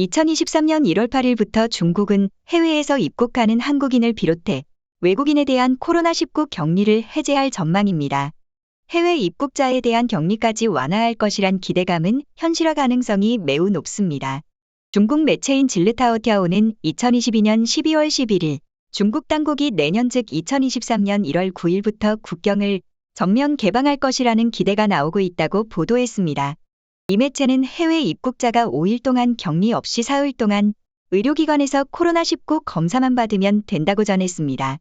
2023년 1월 8일부터 중국은 해외에서 입국하는 한국인을 비롯해 외국인에 대한 코로나19 격리를 해제할 전망입니다. 해외 입국자에 대한 격리까지 완화할 것이란 기대감은 현실화 가능성이 매우 높습니다. 중국 매체인 질르타오티아오는 2022년 12월 11일 중국 당국이 내년 즉 2023년 1월 9일부터 국경을 전면 개방할 것이라는 기대가 나오고 있다고 보도했습니다. 이 매체는 해외 입국자가 5일 동안 격리 없이 사흘 동안 의료기관에서 코로나19 검사만 받으면 된다고 전했습니다.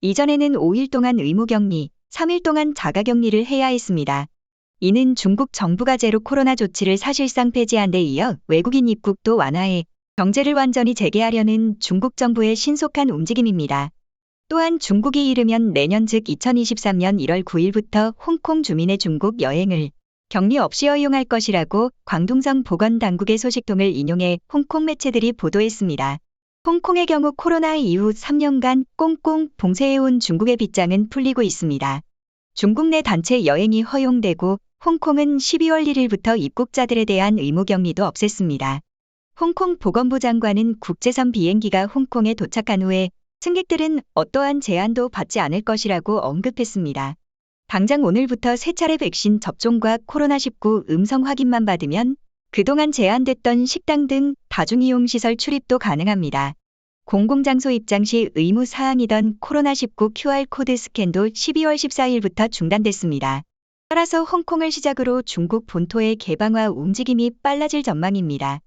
이전에는 5일 동안 의무격리, 3일 동안 자가격리를 해야 했습니다. 이는 중국 정부가 제로 코로나 조치를 사실상 폐지한 데 이어 외국인 입국도 완화해 경제를 완전히 재개하려는 중국 정부의 신속한 움직임입니다. 또한 중국이 이르면 내년 즉 2023년 1월 9일부터 홍콩 주민의 중국 여행을 격리 없이 허용할 것이라고 광둥성 보건당국의 소식통을 인용해 홍콩 매체들이 보도했습니다. 홍콩의 경우 코로나 이후 3년간 꽁꽁 봉쇄해온 중국의 빗장은 풀리고 있습니다. 중국 내 단체 여행이 허용되고 홍콩은 12월 1일부터 입국자들에 대한 의무 격리도 없앴습니다. 홍콩 보건부 장관은 국제선 비행기가 홍콩에 도착한 후에 승객들은 어떠한 제한도 받지 않을 것이라고 언급했습니다. 당장 오늘부터 세 차례 백신 접종과 코로나19 음성 확인만 받으면 그동안 제한됐던 식당 등 다중이용시설 출입도 가능합니다. 공공장소 입장 시 의무 사항이던 코로나19 QR코드 스캔도 12월 14일부터 중단됐습니다. 따라서 홍콩을 시작으로 중국 본토의 개방화 움직임이 빨라질 전망입니다.